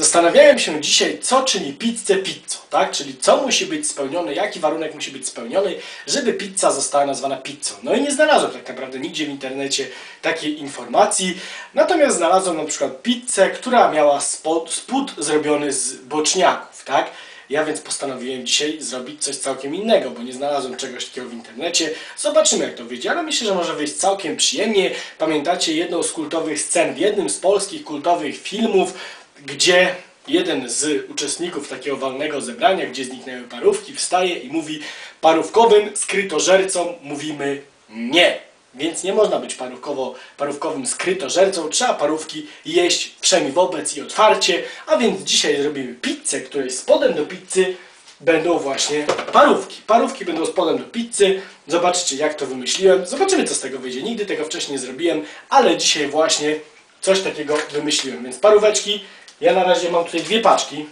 Zastanawiałem się dzisiaj, co czyni pizzę pizzą, tak? Czyli co musi być spełnione, jaki warunek musi być spełniony, żeby pizza została nazwana pizzą. No i nie znalazłem tak naprawdę nigdzie w internecie takiej informacji. Natomiast znalazłem na przykład pizzę, która miała spod, spód zrobiony z boczniaków, tak? Ja więc postanowiłem dzisiaj zrobić coś całkiem innego, bo nie znalazłem czegoś takiego w internecie. Zobaczymy jak to wyjdzie, ale myślę, że może wyjść całkiem przyjemnie. Pamiętacie jedną z kultowych scen w jednym z polskich kultowych filmów, gdzie jeden z uczestników takiego walnego zebrania, gdzie zniknęły parówki, wstaje i mówi parówkowym skrytożercom mówimy nie. Więc nie można być parówkowo, parówkowym skrytożercą, trzeba parówki jeść wszemi wobec i otwarcie, a więc dzisiaj zrobimy pizzę, której spodem do pizzy będą właśnie parówki. Parówki będą spodem do pizzy. Zobaczycie jak to wymyśliłem. Zobaczymy co z tego wyjdzie. Nigdy tego wcześniej nie zrobiłem, ale dzisiaj właśnie coś takiego wymyśliłem. Więc paróweczki, ja na razie mam tutaj dwie paczki.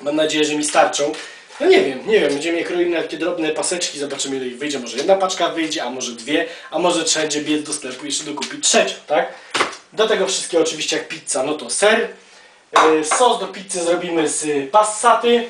Mam nadzieję, że mi starczą. No nie wiem, nie wiem, będziemy je kroili na takie drobne paseczki, zobaczymy ile ich wyjdzie. Może jedna paczka wyjdzie, a może dwie, a może trzeba będzie biec do sklepu i jeszcze dokupić trzecią, tak? Do tego wszystkiego oczywiście jak pizza, no to ser. Yy, Sos do pizzy zrobimy z passaty,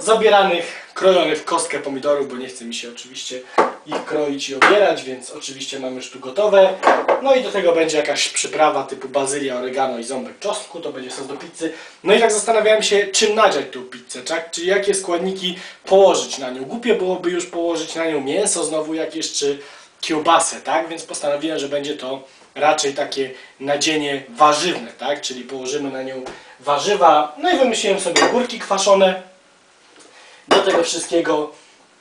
zabieranych, krojonych w kostkę pomidorów, bo nie chce mi się oczywiście ich kroić i obierać, więc oczywiście mamy już tu gotowe. No i do tego będzie jakaś przyprawa typu bazylia, oregano i ząbek czosnku, to będzie sos do pizzy. No i tak zastanawiałem się, czym nadziać tą pizzę, tak? Czyli jakie składniki położyć na nią. Głupie byłoby już położyć na nią mięso, znowu jakieś czy kiełbasę, tak? Więc postanowiłem, że będzie to raczej takie nadzienie warzywne, tak? Czyli położymy na nią warzywa. No i wymyśliłem sobie górki kwaszone, do tego wszystkiego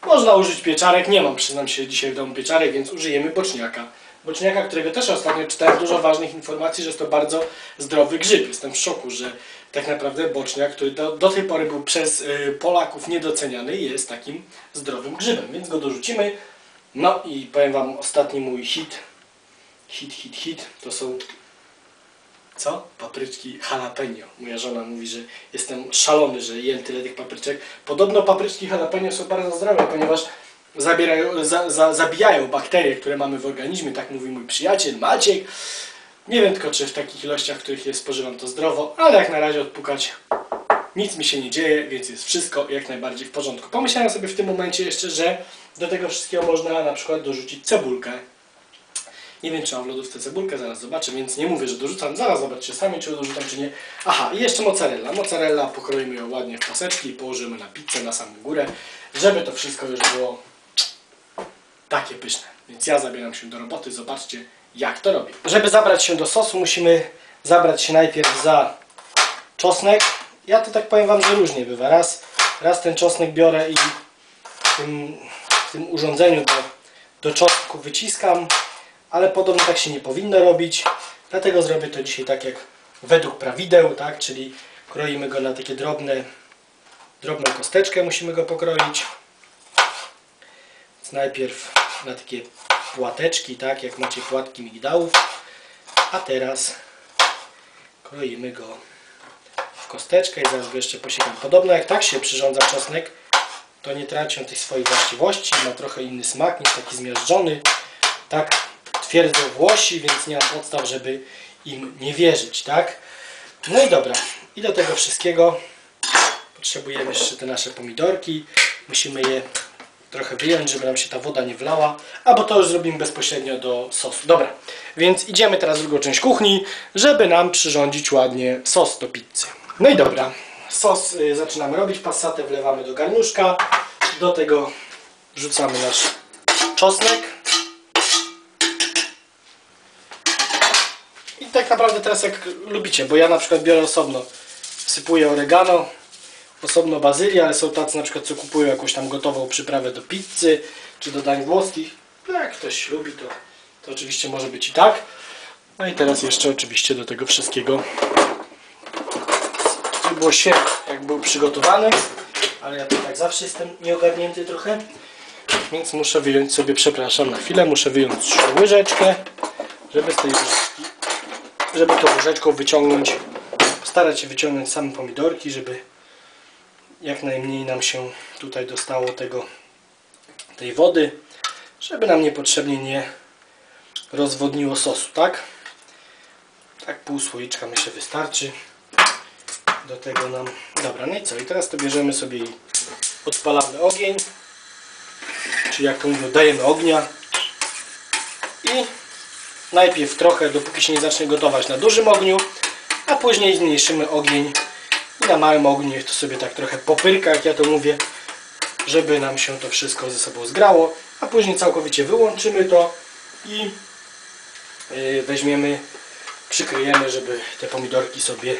można użyć pieczarek. Nie mam, przyznam się, dzisiaj w domu pieczarek, więc użyjemy boczniaka. Boczniaka, którego też ostatnio czytałem dużo ważnych informacji, że jest to bardzo zdrowy grzyb. Jestem w szoku, że tak naprawdę boczniak, który do, do tej pory był przez y, Polaków niedoceniany, jest takim zdrowym grzybem, więc go dorzucimy. No i powiem Wam ostatni mój hit, hit, hit, hit, to są co? Papryczki jalapeno. Moja żona mówi, że jestem szalony, że jem tyle tych papryczek. Podobno papryczki jalapeno są bardzo zdrowe, ponieważ zabierają, za, za, zabijają bakterie, które mamy w organizmie, tak mówi mój przyjaciel Maciek. Nie wiem tylko, czy w takich ilościach, w których je spożywam, to zdrowo, ale jak na razie odpukać nic mi się nie dzieje, więc jest wszystko jak najbardziej w porządku. Pomyślałem sobie w tym momencie jeszcze, że do tego wszystkiego można na przykład dorzucić cebulkę. Nie wiem, czy mam w lodówce cebulkę, zaraz zobaczę, więc nie mówię, że dorzucam. Zaraz zobaczcie sami, czy dorzucam, czy nie. Aha, i jeszcze mozzarella. Mozzarella pokroimy ją ładnie w paseczki i położymy na pizzę na samą górę, żeby to wszystko już było takie pyszne. Więc ja zabieram się do roboty, zobaczcie jak to robię. Żeby zabrać się do sosu, musimy zabrać się najpierw za czosnek. Ja to tak powiem Wam, że różnie bywa. Raz, raz ten czosnek biorę i w tym, w tym urządzeniu do, do czosnku wyciskam, ale podobno tak się nie powinno robić. Dlatego zrobię to dzisiaj tak jak według prawideł, tak? czyli kroimy go na takie drobne, drobną kosteczkę musimy go pokroić. Więc najpierw na takie płateczki, tak jak macie płatki migdałów, a teraz kroimy go w kosteczkę i zaraz go jeszcze posiekam. Podobno jak tak się przyrządza czosnek, to nie traci on tych swoich właściwości, ma trochę inny smak niż taki zmiażdżony. Tak twierdzą Włosi, więc nie ma podstaw, żeby im nie wierzyć, tak? No i dobra, i do tego wszystkiego potrzebujemy jeszcze te nasze pomidorki. Musimy je trochę wyjąć, żeby nam się ta woda nie wlała, albo to już zrobimy bezpośrednio do sosu. Dobra, więc idziemy teraz w drugą część kuchni, żeby nam przyrządzić ładnie sos do pizzy. No i dobra, sos y, zaczynamy robić, passatę wlewamy do garnuszka, do tego wrzucamy nasz czosnek. Tak naprawdę teraz jak lubicie, bo ja na przykład biorę osobno, wsypuję oregano, osobno bazylię, ale są tacy na przykład, co kupują jakąś tam gotową przyprawę do pizzy, czy do dań włoskich. No jak ktoś lubi, to, to oczywiście może być i tak. No i teraz jeszcze oczywiście do tego wszystkiego, było świetnie, jak był przygotowany, ale ja to tak zawsze jestem nieogarnięty trochę, więc muszę wyjąć sobie, przepraszam na chwilę, muszę wyjąć łyżeczkę, żeby z tej żeby tą łyżeczką wyciągnąć, postarać się wyciągnąć same pomidorki, żeby jak najmniej nam się tutaj dostało tego, tej wody, żeby nam niepotrzebnie nie rozwodniło sosu, tak? Tak pół słoiczka myślę wystarczy. Do tego nam... Dobra, no i co? I teraz to bierzemy sobie i odpalamy ogień. Czyli jak to mówią, dajemy ognia. Najpierw trochę, dopóki się nie zacznie gotować na dużym ogniu, a później zmniejszymy ogień i na małym ogniu to sobie tak trochę popyrka, jak ja to mówię, żeby nam się to wszystko ze sobą zgrało, a później całkowicie wyłączymy to i yy, weźmiemy, przykryjemy, żeby te pomidorki sobie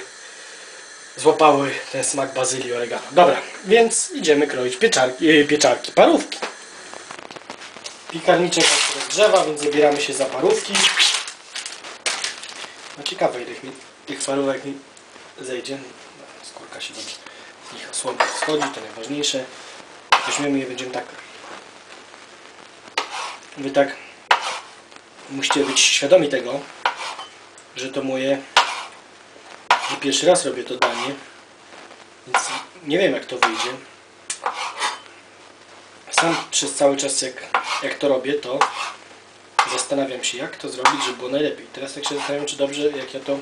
złapały ten smak bazylii oregano. Dobra, więc idziemy kroić pieczarki, yy, pieczarki, parówki. Piekarniczek się rozgrzewa, więc zabieramy się za parówki. No ciekawe ile mi tych parówek mi zejdzie. Skórka się dobrze z nich schodzi, to najważniejsze. Weźmiemy je, będziemy tak... Wy tak musicie być świadomi tego, że to moje... że pierwszy raz robię to danie, więc nie wiem jak to wyjdzie. Sam przez cały czas jak, jak to robię, to zastanawiam się jak to zrobić, żeby było najlepiej. Teraz tak się zastanawiam, czy dobrze jak ja to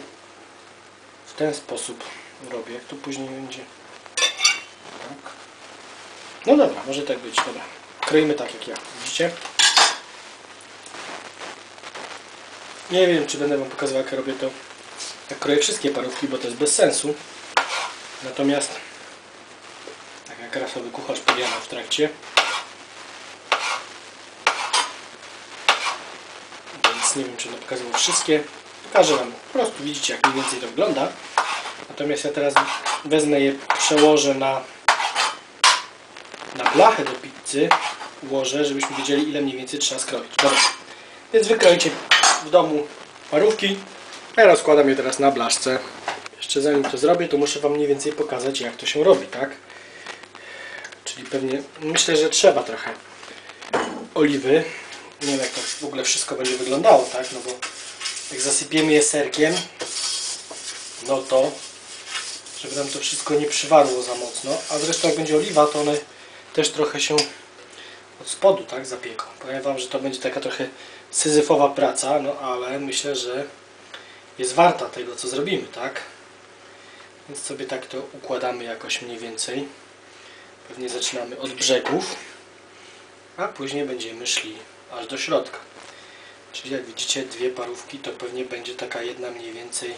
w ten sposób robię, jak to później będzie. Tak. No dobra, może tak być, dobra. Kroimy tak jak ja, widzicie? Nie wiem, czy będę Wam pokazywał, jak ja robię to, jak kroję wszystkie parówki, bo to jest bez sensu. Natomiast, tak jak rasowy kucharz powiada w trakcie, więc nie wiem, czy będę pokazywał wszystkie. Pokażę Wam, po prostu widzicie, jak mniej więcej to wygląda. Natomiast ja teraz wezmę je, przełożę na na blachę do pizzy ułożę, żebyśmy wiedzieli ile mniej więcej trzeba skroić. Dobra. Więc wykroicie w domu parówki. Ja rozkładam je teraz na blaszce. Jeszcze zanim to zrobię, to muszę Wam mniej więcej pokazać jak to się robi, tak? Czyli pewnie, myślę, że trzeba trochę oliwy. Nie wiem jak to w ogóle wszystko będzie wyglądało, tak? No bo jak zasypiemy je serkiem, no to żeby nam to wszystko nie przywarło za mocno. A zresztą jak będzie oliwa, to one też trochę się od spodu tak zapieką. Powiem Wam, że to będzie taka trochę syzyfowa praca, no ale myślę, że jest warta tego, co zrobimy, tak? Więc sobie tak to układamy jakoś mniej więcej. Pewnie zaczynamy od brzegów, a później będziemy szli aż do środka. Czyli jak widzicie, dwie parówki to pewnie będzie taka jedna mniej więcej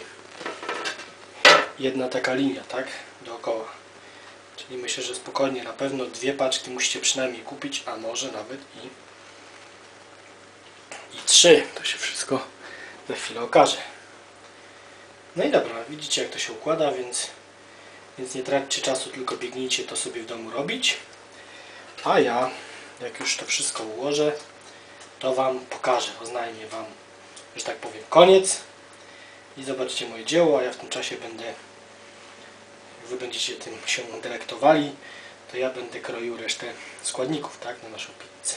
jedna taka linia, tak? Dookoła. Czyli myślę, że spokojnie na pewno dwie paczki musicie przynajmniej kupić, a może nawet i, i trzy. To się wszystko za chwilę okaże. No i dobra, widzicie jak to się układa, więc, więc nie traćcie czasu, tylko biegnijcie to sobie w domu robić. A ja, jak już to wszystko ułożę, to Wam pokażę, oznajmię Wam, że tak powiem, koniec. I zobaczcie moje dzieło, a ja w tym czasie będę Wy będziecie tym się delektowali, to ja będę kroił resztę składników, tak, na naszą pizzę.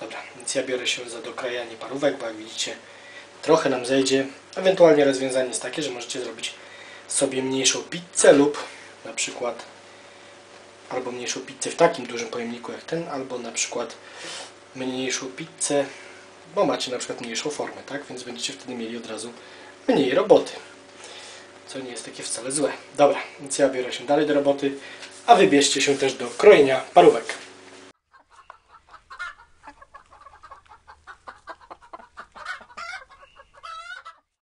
Dobra, więc ja biorę się za dokrajanie parówek, bo jak widzicie, trochę nam zejdzie. Ewentualnie rozwiązanie jest takie, że możecie zrobić sobie mniejszą pizzę lub na przykład albo mniejszą pizzę w takim dużym pojemniku jak ten, albo na przykład mniejszą pizzę, bo macie na przykład mniejszą formę, tak, więc będziecie wtedy mieli od razu mniej roboty co nie jest takie wcale złe. Dobra, więc ja biorę się dalej do roboty, a wybierzcie się też do krojenia parówek.